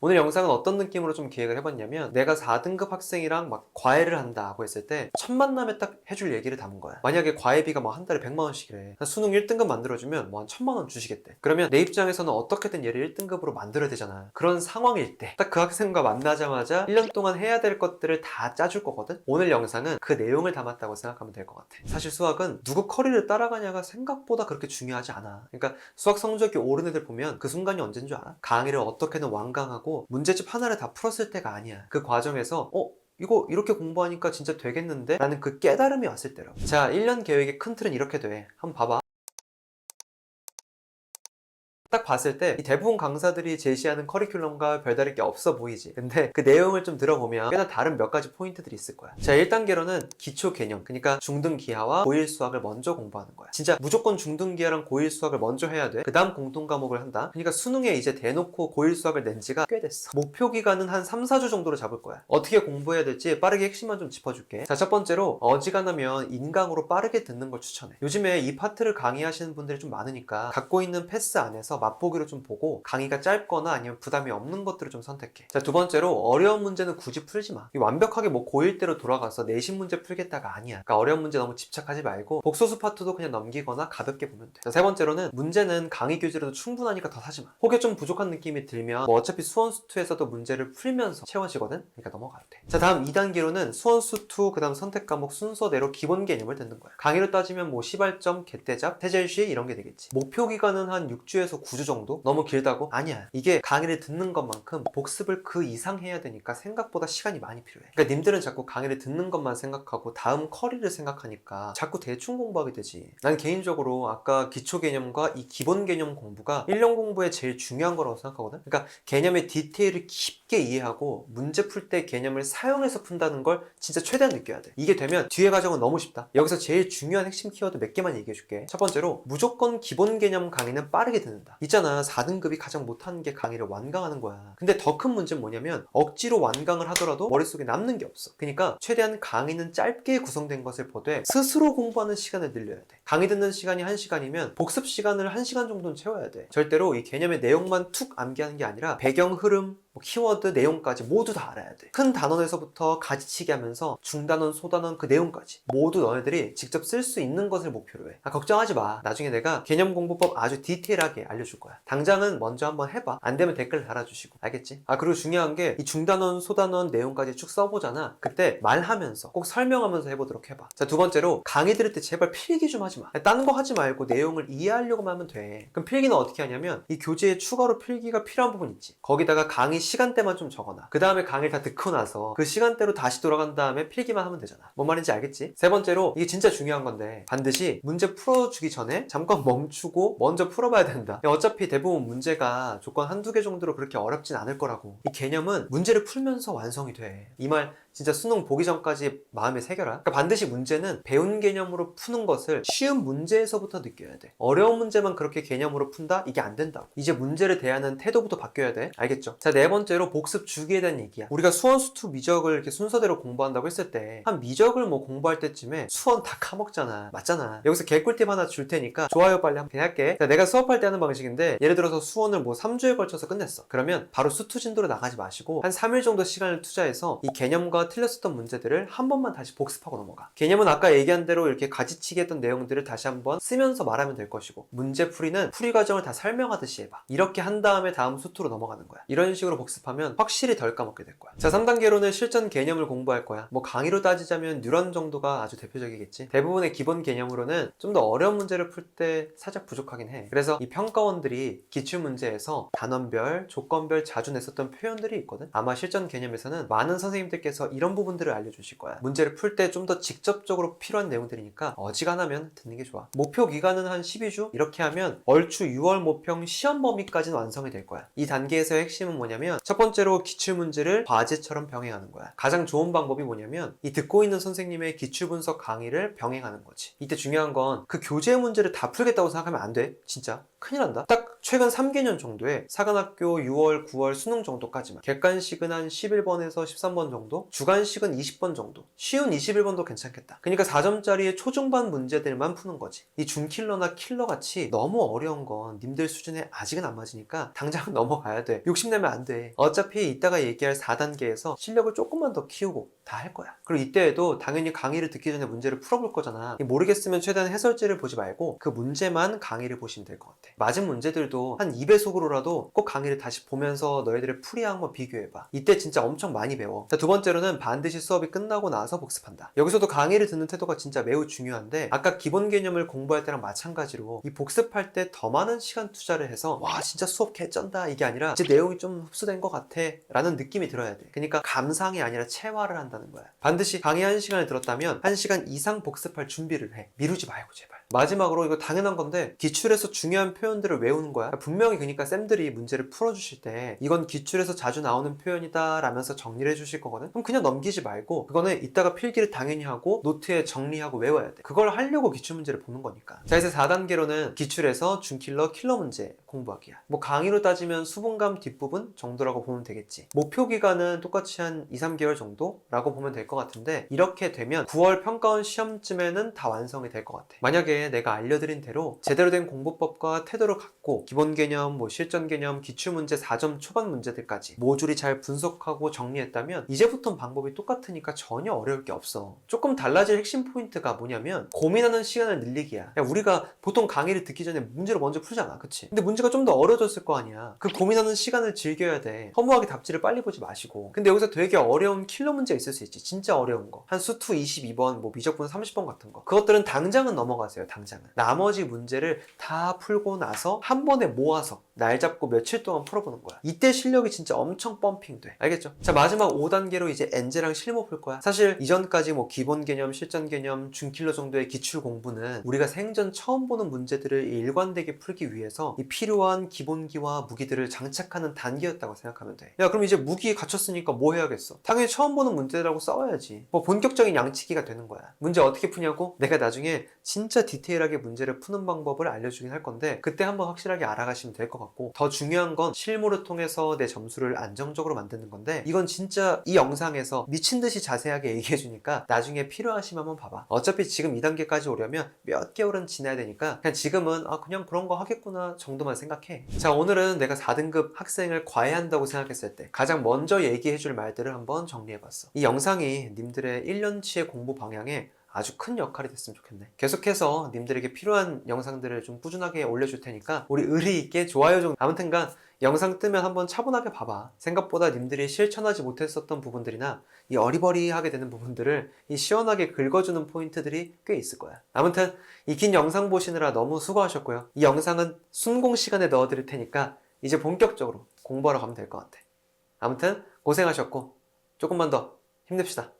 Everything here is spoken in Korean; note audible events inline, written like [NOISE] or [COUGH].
오늘 영상은 어떤 느낌으로 좀 기획을 해봤냐면 내가 4등급 학생이랑 막 과외를 한다고 했을 때 첫 만남에 딱 해줄 얘기를 담은 거야. 만약에 과외비가 뭐 한 달에 100만 원씩이래. 수능 1등급 만들어주면 뭐한 1000만 원 주시겠대. 그러면 내 입장에서는 어떻게든 얘를 1등급으로 만들어야 되잖아. 그런 상황일 때. 딱 그 학생과 만나자마자 1년 동안 해야 될 것들을 다 짜줄 거거든? 오늘 영상은 그 내용을 담았다고 생각하면 될 것 같아. 사실 수학은 누구 커리를 따라가냐가 생각보다 그렇게 중요하지 않아. 그러니까 수학 성적이 오른 애들 보면 그 순간이 언제인 줄 알아? 강의를 어떻게든 완강하고 문제집 하나를 다 풀었을 때가 아니야. 그 과정에서 어? 이거 이렇게 공부하니까 진짜 되겠는데? 라는 그 깨달음이 왔을 때라고. 자, 1년 계획의 큰 틀은 이렇게 돼. 한번 봐봐. 딱 봤을 때이 대부분 강사들이 제시하는 커리큘럼과 별다를 게 없어 보이지. 근데 그 내용을 좀 들어보면 꽤나 다른 몇 가지 포인트들이 있을 거야. 자 1단계로는 기초 개념 그러니까 중등 기하와 고1 수학을 먼저 공부하는 거야. 진짜 무조건 중등 기하랑 고1 수학을 먼저 해야 돼그 다음 공통 과목을 한다. 그러니까 수능에 이제 대놓고 고1 수학을 낸 지가 꽤 됐어. 목표 기간은 한 3, 4주 정도로 잡을 거야. 어떻게 공부해야 될지 빠르게 핵심만 좀 짚어줄게. 자 첫 번째로 어지간하면 인강으로 빠르게 듣는 걸 추천해. 요즘에 이 파트를 강의하시는 분들이 좀 많으니까 갖고 있는 패스 안에서 맛보기로 좀 보고 강의가 짧거나 아니면 부담이 없는 것들을 좀 선택해. 자, 두 번째로 어려운 문제는 굳이 풀지 마. 이 완벽하게 뭐 고1 때로 돌아가서 내신 문제 풀겠다가 아니야. 그러니까 어려운 문제 너무 집착하지 말고 복소수 파트도 그냥 넘기거나 가볍게 보면 돼. 자, 세 번째로는 문제는 강의 교재로도 충분하니까 더 사지 마. 혹여 좀 부족한 느낌이 들면 뭐 어차피 수원수2에서도 문제를 풀면서 채워지거든? 그러니까 넘어가도 돼. 자, 다음 2단계로는 수원수2, 그 다음 선택 과목 순서대로 기본 개념을 듣는 거야. 강의로 따지면 뭐 시발점, 개대잡, 태젤시 이런 게 되겠지. 목표 기간은 한 6주에서 9주 정도? 너무 길다고? 아니야. 이게 강의를 듣는 것만큼 복습을 그 이상 해야 되니까 생각보다 시간이 많이 필요해. 그러니까 님들은 자꾸 강의를 듣는 것만 생각하고 다음 커리를 생각하니까 자꾸 대충 공부하게 되지. 난 개인적으로 아까 기초 개념과 이 기본 개념 공부가 1년 공부에 제일 중요한 거라고 생각하거든. 그러니까 개념의 디테일을 깊게 이해하고 문제 풀 때 개념을 사용해서 푼다는 걸 진짜 최대한 느껴야 돼. 이게 되면 뒤에 과정은 너무 쉽다. 여기서 제일 중요한 핵심 키워드 몇 개만 얘기해 줄게. 첫 번째로 무조건 기본 개념 강의는 빠르게 듣는다. 있잖아. 4등급이 가장 못하는 게 강의를 완강하는 거야. 근데 더 큰 문제는 뭐냐면 억지로 완강을 하더라도 머릿속에 남는 게 없어. 그러니까 최대한 강의는 짧게 구성된 것을 보되 스스로 공부하는 시간을 늘려야 돼. 강의 듣는 시간이 1시간이면 복습 시간을 1시간 정도는 채워야 돼. 절대로 이 개념의 내용만 툭 암기하는 게 아니라 배경 흐름, 뭐 키워드 내용까지 모두 다 알아야 돼. 큰 단원에서부터 가지치기 하면서 중단원, 소단원 그 내용까지 모두 너네들이 직접 쓸 수 있는 것을 목표로 해. 아, 걱정하지 마. 나중에 내가 개념 공부법 아주 디테일하게 알려줄 거야. 당장은 먼저 한번 해봐. 안 되면 댓글 달아주시고. 알겠지? 아, 그리고 중요한 게 이 중단원, 소단원 내용까지 쭉 써보잖아. 그때 말하면서 꼭 설명하면서 해보도록 해봐. 자, 두 번째로 강의 들을 때 제발 필기 좀 하지 마. 다른 거 하지 말고 내용을 이해하려고만 하면 돼. 그럼 필기는 어떻게 하냐면 이 교재에 추가로 필기가 필요한 부분 있지. 거기다가 강의 시간대만 좀 적어놔. 그 다음에 강의를 다 듣고 나서 그 시간대로 다시 돌아간 다음에 필기만 하면 되잖아. 뭔 말인지 알겠지? 세 번째로 이게 진짜 중요한 건데 반드시 문제 풀어주기 전에 잠깐 멈추고 먼저 풀어봐야 된다. 어차피 대부분 문제가 조건 한두 개 정도로 그렇게 어렵진 않을 거라고. 이 개념은 문제를 풀면서 완성이 돼. 이 말 진짜 수능 보기 전까지 마음에 새겨라. 그러니까 반드시 문제는 배운 개념으로 푸는 것을 쉬운 문제에서부터 느껴야 돼. 어려운 문제만 그렇게 개념으로 푼다? 이게 안 된다고. 이제 문제를 대하는 태도부터 바뀌어야 돼. 알겠죠? 자, 네 번째로 복습 주기에 대한 얘기야. 우리가 수원 수투 미적을 이렇게 순서대로 공부한다고 했을 때 한 미적을 뭐 공부할 때쯤에 수원 다 까먹잖아. 맞잖아. 여기서 개꿀팁 하나 줄 테니까 좋아요 빨리 한번 할게. 자, 내가 수업할 때 하는 방식인데 예를 들어서 수원을 뭐 3주에 걸쳐서 끝냈어. 그러면 바로 수투 진도로 나가지 마시고 한 3일 정도 시간을 투자해서 이 개념과 틀렸었던 문제들을 한 번만 다시 복습하고 넘어가. 개념은 아까 얘기한 대로 이렇게 가지치기 했던 내용들을 다시 한번 쓰면서 말하면 될 것이고 문제 풀이는 풀이 과정을 다 설명하듯이 해봐. 이렇게 한 다음에 다음 수투로 넘어가는 거야. 이런 식으로 복습하면 확실히 덜 까먹게 될 거야. 자, 3단계로는 실전 개념을 공부할 거야. 뭐 강의로 따지자면 뉴런 정도가 아주 대표적이겠지. 대부분의 기본 개념으로는 좀 더 어려운 문제를 풀 때 살짝 부족하긴 해. 그래서 이 평가원들이 기출 문제에서 단원별, 조건별 자주 냈었던 표현들이 있거든. 아마 실전 개념에서는 많은 선생님들께서 이런 부분들을 알려주실 거야. 문제를 풀 때 좀 더 직접적으로 필요한 내용들이니까 어지간하면 듣는 게 좋아. 목표 기간은 한 12주? 이렇게 하면 얼추 6월 모평 시험 범위까지는 완성이 될 거야. 이 단계에서의 핵심은 뭐냐면 첫 번째로 기출 문제를 과제처럼 병행하는 거야. 가장 좋은 방법이 뭐냐면 이 듣고 있는 선생님의 기출 분석 강의를 병행하는 거지. 이때 중요한 건 그 교재 문제를 다 풀겠다고 생각하면 안 돼. 진짜. 큰일 난다. 딱 최근 3개년 정도에 사관학교 6월, 9월 수능 정도까지만. 객관식은 한 11번에서 13번 정도, 주관식은 20번 정도. 쉬운 21번도 괜찮겠다. 그러니까 4점짜리의 초중반 문제들만 푸는 거지. 이 준킬러나 킬러 같이 너무 어려운 건 님들 수준에 아직은 안 맞으니까 당장 [LAUGHS] 넘어가야 돼. 욕심내면 안 돼. 돼. 어차피 이따가 얘기할 4단계에서 실력을 조금만 더 키우고 다 할 거야. 그리고 이때에도 당연히 강의를 듣기 전에 문제를 풀어볼 거잖아. 모르겠으면 최대한 해설지를 보지 말고 그 문제만 강의를 보시면 될 것 같아. 맞은 문제들도 한 2배속으로라도 꼭 강의를 다시 보면서 너희들의 풀이와 한번 비교해봐. 이때 진짜 엄청 많이 배워. 자, 두 번째로는 반드시 수업이 끝나고 나서 복습한다. 여기서도 강의를 듣는 태도가 진짜 매우 중요한데 아까 기본 개념을 공부할 때랑 마찬가지로 이 복습할 때 더 많은 시간 투자를 해서 와 진짜 수업 개쩐다 이게 아니라 이제 내용이 좀 흡수 된 것 같아 라는 느낌이 들어야 돼. 그러니까 감상이 아니라 체화를 한다는 거야. 반드시 강의 한 시간을 들었다면 한 시간 이상 복습할 준비를 해. 미루지 말고 제발. 마지막으로 이거 당연한 건데 기출에서 중요한 표현들을 외우는 거야. 분명히 그러니까 쌤들이 문제를 풀어주실 때 이건 기출에서 자주 나오는 표현이다 라면서 정리를 해주실 거거든. 그럼 그냥 넘기지 말고 그거는 이따가 필기를 당연히 하고 노트에 정리하고 외워야 돼. 그걸 하려고 기출 문제를 보는 거니까. 자 이제 4단계로는 기출에서 준킬러 킬러 문제 공부하기야. 뭐 강의로 따지면 수분감 뒷부분 정도라고 보면 되겠지. 목표 기간은 똑같이 한 2, 3개월 정도라고 보면 될 것 같은데 이렇게 되면 9월 평가원 시험쯤에는 다 완성이 될 것 같아. 만약에 내가 알려드린 대로 제대로 된 공부법과 태도를 갖고 기본 개념, 뭐 실전 개념, 기출 문제 4점 초반 문제들까지 모조리 잘 분석하고 정리했다면 이제부터는 방법이 똑같으니까 전혀 어려울 게 없어. 조금 달라질 핵심 포인트가 뭐냐면 고민하는 시간을 늘리기야. 야, 우리가 보통 강의를 듣기 전에 문제를 먼저 풀잖아. 그치? 근데 문제가 좀 더 어려졌을 거 아니야. 그 고민하는 시간을 즐겨야 돼. 허무하게 답지를 빨리 보지 마시고. 근데 여기서 되게 어려운 킬러 문제가 있을 수 있지. 진짜 어려운 거. 한 수투 22번, 뭐 미적분 30번 같은 거. 그것들은 당장은 넘어가세요. 당장은. 나머지 문제를 다 풀고 나서 한 번에 모아서 날 잡고 며칠 동안 풀어보는 거야. 이때 실력이 진짜 엄청 펌핑 돼. 알겠죠? 자, 마지막 5단계로 이제 엔제랑 실무 풀 거야. 사실 이전까지 뭐 기본 개념, 실전 개념, 중킬러 정도의 기출 공부는 우리가 생전 처음 보는 문제들을 일관되게 풀기 위해서 이 필요한 기본기와 무기들을 장착하는 단계였다고 생각하면 돼. 야, 그럼 이제 무기 갖췄으니까 뭐 해야겠어? 당연히 처음 보는 문제라고 싸워야지. 뭐 본격적인 양치기가 되는 거야. 문제 어떻게 푸냐고? 내가 나중에 진짜 디 테일하게 문제를 푸는 방법을 알려주긴 할 건데 그때 한번 확실하게 알아가시면 될 것 같고 더 중요한 건 실무를 통해서 내 점수를 안정적으로 만드는 건데 이건 진짜 이 영상에서 미친 듯이 자세하게 [LAUGHS] 얘기해 주니까 나중에 필요하시면 한번 봐봐. 어차피 지금 2단계까지 오려면 몇 개월은 지나야 되니까 그냥 지금은 아 그냥 그런 거 하겠구나 정도만 생각해. 자 오늘은 내가 4등급 학생을 과외한다고 생각했을 때 가장 먼저 얘기해 줄 말들을 한번 정리해 봤어. 이 영상이 님들의 1년치의 공부 방향에 아주 큰 역할이 됐으면 좋겠네. 계속해서 님들에게 필요한 영상들을 좀 꾸준하게 올려줄 테니까 우리 의리 있게 좋아요 좀 아무튼간 영상 뜨면 한번 차분하게 봐봐. 생각보다 님들이 실천하지 못했었던 부분들이나 이 어리버리하게 되는 부분들을 이 시원하게 긁어주는 포인트들이 꽤 있을 거야. 아무튼 이 긴 영상 보시느라 너무 수고하셨고요. 이 영상은 순공 시간에 넣어드릴 테니까 이제 본격적으로 공부하러 가면 될 것 같아. 아무튼 고생하셨고 조금만 더 힘냅시다.